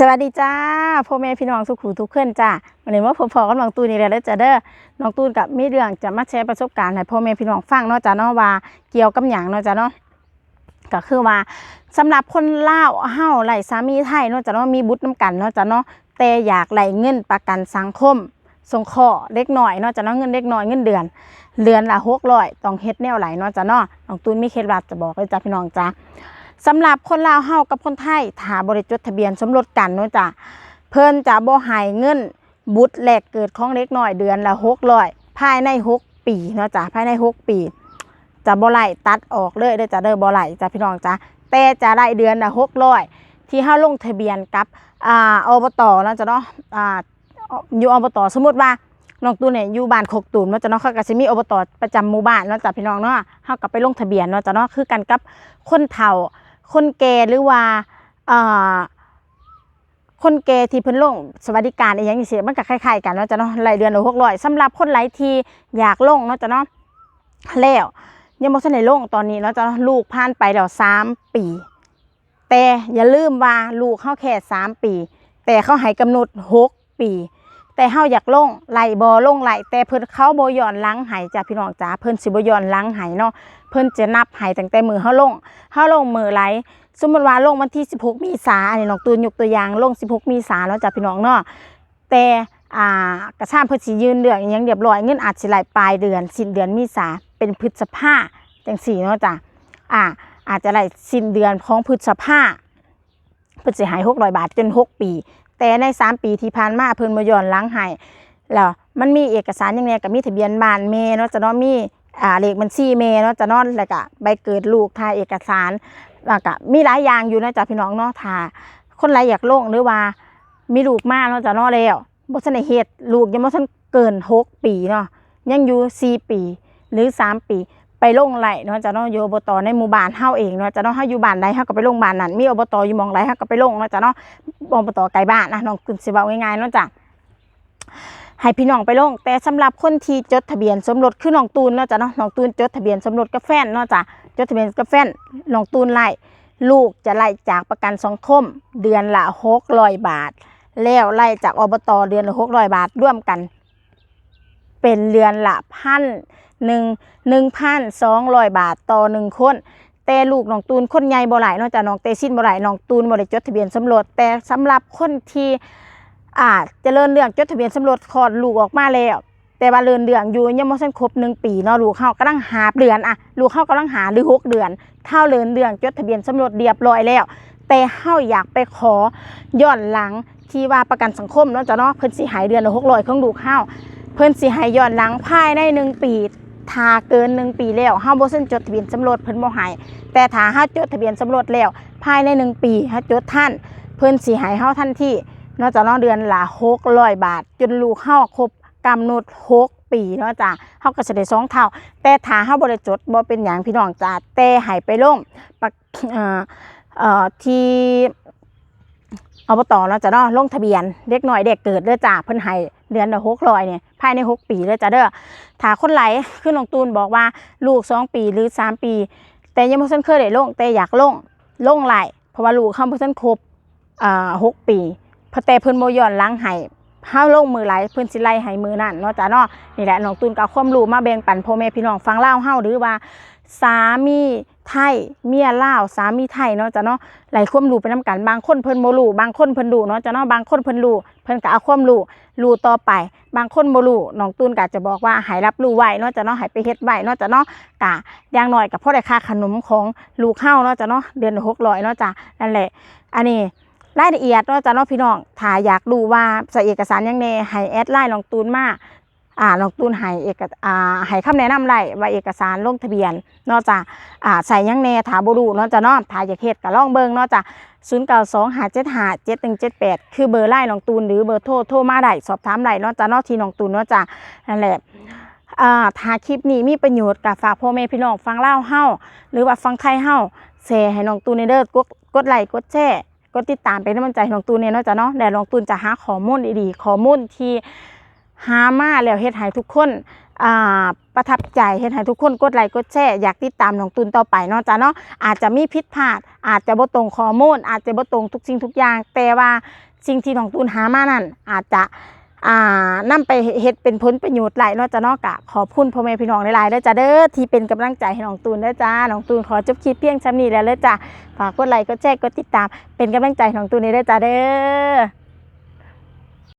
สวัสดีจ้าพ่อแม่พี่น้องทุกขู่ทุกคนจ้าวันนี้ว่าพอๆกับน้องตูนนี่แหละเด้อจ้าเด้อน้องตูนกับมีเรื่องจะมาแชร์ประสบการณ์ให้พ่อแม่พี่น้องฟังเนาะจ้าเนาะว่าเกี่ยวกับหยังเนาะจ้าเนาะก็คือว่าสำหรับคนเล่าเฮาไหลสามีไทยเนาะจ้าเนาะมีบุตรน้กันเนาะจ้าเนาะแต่อยากไหลเงินประกันสังคมสงเคราะห์เล็กน้อยเนาะจ้าเนาะเงินเล็กน้อยเงินเดือนเดือนละ600ต้องเฮ็ดแนวไหลเนาะจ้าเนาะน้องตูนมีเคล็ดลับจะบอกเลยจ้าพี่น้องจ้า สำหรับคนลาวเฮากับคนไทยถ้าบริจดทะเบียนสมรสกันเนาะจ้ะเพิ่นจะบ่ให้เงินบุตรแลกเกิดของเล็กน้อยเดือนละ600ภายใน 6 ปีเนาะจ้ะภายใน 6 ปีจะบ่ไล่ตัดออกเลยเด้อจ้ะเด้อบ่ไล่จ้ะพี่น้องจ้ะแต่จะได้เดือนละ600ที่เฮาลงทะเบียนกับอ่าอบตเนาะจ้ะเนาะอ่าอยู่อบตสมมุติว่าน้องตูนเนี่ยอยู่บ้านโคกตูมเนาะจ้ะเนาะเขาก็สิมีอบตประจำหมู่บ้านเนาะจ้ะพี่น้องเนาะเฮาก็ไปลงทะเบียนเนาะจ้ะเนาะคือกันกับคนเฒ่า คนแก่หรือว่าคนแก่ที่เพิ่นลงสวัสดิการอีหยังจังซี่มันก็คล้ายๆกันเนาะจ้ะเนาะรายเดือนละ600สำหรับคนหลายที่อยากลงเนาะจ้ะเนาะแล้วยังบ่ทันได้ลงตอนนี้เนาะจ้ะเนาะลูกผ่านไปแล้ว3ปี แต่อย่าลืมว่าลูกเฮาแค่3ปี แต่เขาให้กำหนด 6 ปี แต่เฮาอยากลงไหลบ่ลงไหลแต่เพิ่นเขาบ่ย้อนหลังให้จ้ะพี่น้องจ้าเพิ่นสิบ่ย้อนหลังให้เนาะเพิ่นจะนับให้ตั้งแต่มือเฮาลงเฮาลงมือไหลสมมติว่าลงวันที่ 16 มีษาอันนี้น้องตูนยกตัวอย่างลง 16 มีษาเนาะจ้ะพี่น้องเนาะแต่อ่ากระชามเพิ่นสิยืนเรื่องอิหยังเรียบร้อยเงินอาจสิไหลปลายเดือนสิ้นเดือนมีษาเป็นพฤษภาจังซี่เนาะจ้ะอ่าอาจจะไหลสิ้นเดือนของพฤษภาเพิ่นสิให้600บาทจน 6 ปี แต่ใน3ปีที่ผ่านมาเพิ่นบ่ย้อนหลังให้แล้วมันมีเอกสารอย่างเนี้ยก็มีทะเบียนบ้านแม่เนาะจะเนาะมีอ่าเลขบัญชีเมเนาะจะนอนแล้วก็ใบเกิดลูกถ่ายเอกสารแล้วก็มีหลายอย่างอยู่นะจ๊ะพี่น้องเนาะถ้าคนไรอยากลงหรือว่ามีลูกมากเนาะจะนอนแล้วบ่ทันได้เฮ็ดลูกยังบ่ทันเกินหกปีเนาะยังอยู่สี่ปีหรือสามปี ไปลงไหลเนาะจะเนาะอยู่อบตในหมู่บ้านเฮาเองเนาะจะเนาะเฮาอยู่บ้านใดเฮาก็ไปลงบ้านนั้นมีอบตอยู่หมองใดเฮาก็ไปลงเนาะจะเนาะอบตไกลบ้านนะน้องคุณสิเว้าง่ายๆเนาะจ้ะให้พี่น้องไปลง แต่สำหรับคนที่จดทะเบียนสมรสคือน้องตูนเนาะจ้ะเนาะน้องตูนจดทะเบียนสมรสกับแฟนเนาะจ้ะจดทะเบียนกับแฟนน้องตูนไล่ลูกจะไล่จากประกันสังคมเดือนละหกร้อยบาท แล้วไล่จากอบตเดือนละหกร้อยบาทร่วมกัน เป็นเดือนละพัน หนึ่งหนึ่งพันสองร้อยบาทต่อหนึ่งคน แต่ลูกน้องตูนคนใหญ่บ่หลายนาะจ้ะน้องเตชินบ่หลายน้องตูนบ่ได้จดทะเบียนสมรสแต่สำหรับคนที่อาจจะเริ่มเรื่องจดทะเบียนสมรสคลอดลูกออกมาแล้วแต่ว่าเริ่มเรื่องอยู่ยังบ่ทันครบหนึ่งปีเนาะลูกเขากำลังหาเดือนอะลูกเขากำลังหาหรือหกเดือน เท่าเริ่มเรื่องจดทะเบียนสมรสเรียบร้อยแล้ว แต่เฮาอยากไปขอย้อนหลังที่ว่าประกันสังคมเนาะจ้ะเนาะเพิ่นสิหายเดือนละ600ของลูกเฮาเพิ่นสิใหายย้อนหลังภายในหนึ่งปี ถ้าเกินหนึ่งปีแล้วเฮาบ่ทันจดทะเบียนสมรสเพิ่นบ่ให้แต่ถ้าเฮาจดทะเบียนสมรสแล้วภายในหนึ่งปีเฮาจดทันเพิ่นสิให้เฮาทันทีเนาะจ้ะเนาะเดือนละหกร้อยบาท จนลูกเฮาครบกำหนดหกปีเนาะจ้ะเฮาก็จะได้สองเท่า แต่ถ้าเฮาบ่ได้จดบ่เป็นหยังพี่น้องจ้ะแต่ให้ไปลงปักเอ่อเอ่อที่ อบตเนาจะเนาะลงทะเบียนเด็กน้อยเด็กเกิดเด้อจ้ะเพิ่นให้เดือนละ600เนี่ยภายใน6ปีเด้อจ้ะเด้อถ้าคนไหลคือน้องตูนบอกว่าลูก2ปีหรือ3ปี แต่ยังบ่ทันเคยได้ลงแต่อยากลงลงไหลเพราะว่าลูกเขาบ่ทันครบอ่าหกปีพอแต่เพิ่นบ่ย้อนหลังให้เฮาลงมือไหลเพิ่นสิไล่ให้มือนั่นเนาะจ้ะเนาะนี่แหละน้องตูนก็เอาความรู้มาแบ่งปันพ่อแม่พี่น้องฟังเล่าเฮาหรือว่าสามี ไทยเมียลาวสามีไทยเนาะจ้ะเนาะหลายความรู้ไปนํกันบางคนเพิ่นบ่รู้บางคนเพิ่นรู้เนาะจ้ะเนาะบางคนเพิ่นรู้เพิ่นก็เอาความรู้รู้ต่อไป บางคนบ่รู้น้องตูนก็จะบอกว่าให้รับรู้ไว้เนาะจ้ะเนาะให้ไปเฮ็ดไว้เนาะจ้ะเนาะกะอย่างน้อยก็พอได้ค่าขนมของลูกเฮาเนาะจ้ะเนาะเดือนละ600เนาะจ้ะนั่นแหละ อันนี้รายละเอียดเนาะจ้ะเนาะพี่น้องถ้าอยากดูว่าใส่เอกสารยังแน่ให้แอดไลน์น้องตูนมา อ่าน้องตูนให้เอกอ่าให้คำแนะนำไล่ว่าเอกสารลงทะเบียนเนาะจ้ะอ่าใส่ยังแน่ถาบรูเนาะจ้ะเนาะถ้าอยากเฮ็ดก็ลองเบิ่งเนาะจ้ะ0925757178 คือเบอร์ไลน์น้องตูนหรือเบอร์โทรโทรมาได้สอบถามได้เนาะจ้ะเนาะที่น้องตูนเนาะจ้ะนั่นแหละอ่าถ้าคลิปนี้มีประโยชน์ก็ฝากพ่อแม่พี่น้องฟังเล่าเฮาหรือว่าฟังไทยเฮาแชร์ให้น้องตูนในเด้อกดกดไลค์กดแชร์กดติดตามเป็นกำลังใจห้น้องตูนเนี่ยเนาะจ้ะเนาะแต่น้องตูนจะหาข้อมูลดีๆข้อมูลที่ หามาแล้วเฮ็ดให้ทุกคนอ่าประทับใจเฮ็ดให้ทุกคนกดไลค์กดแชร์อยากติดตามน้องตูนต่อไปเนาะจ้ะเนาะอาจจะมีผิดพลาด อาจจะบ่ตรงข้อมูลอาจจะบ่ตรงทุกสิ่งทุกอย่าง แต่ว่าสิ่งที่น้องตูนหามานั่นอาจจะอ่านำไปเฮ็ดเป็นผลประโยชน์หลายเนาะจ้ะเนาะกะขอบคุณพ่อแม่พี่น้องหลายๆเด้อจ้ะเด้อที่เป็นกำลังใจให้น้องตูนเด้อจ้าน้องตูนขอจบคลิปเพียงช่ำนี้แล้วเด้อจ้ะฝากกดไลค์กดแชร์กดติดตามเป็นกำลังใจให้น้องตูนเด้อจ้ะเด้อ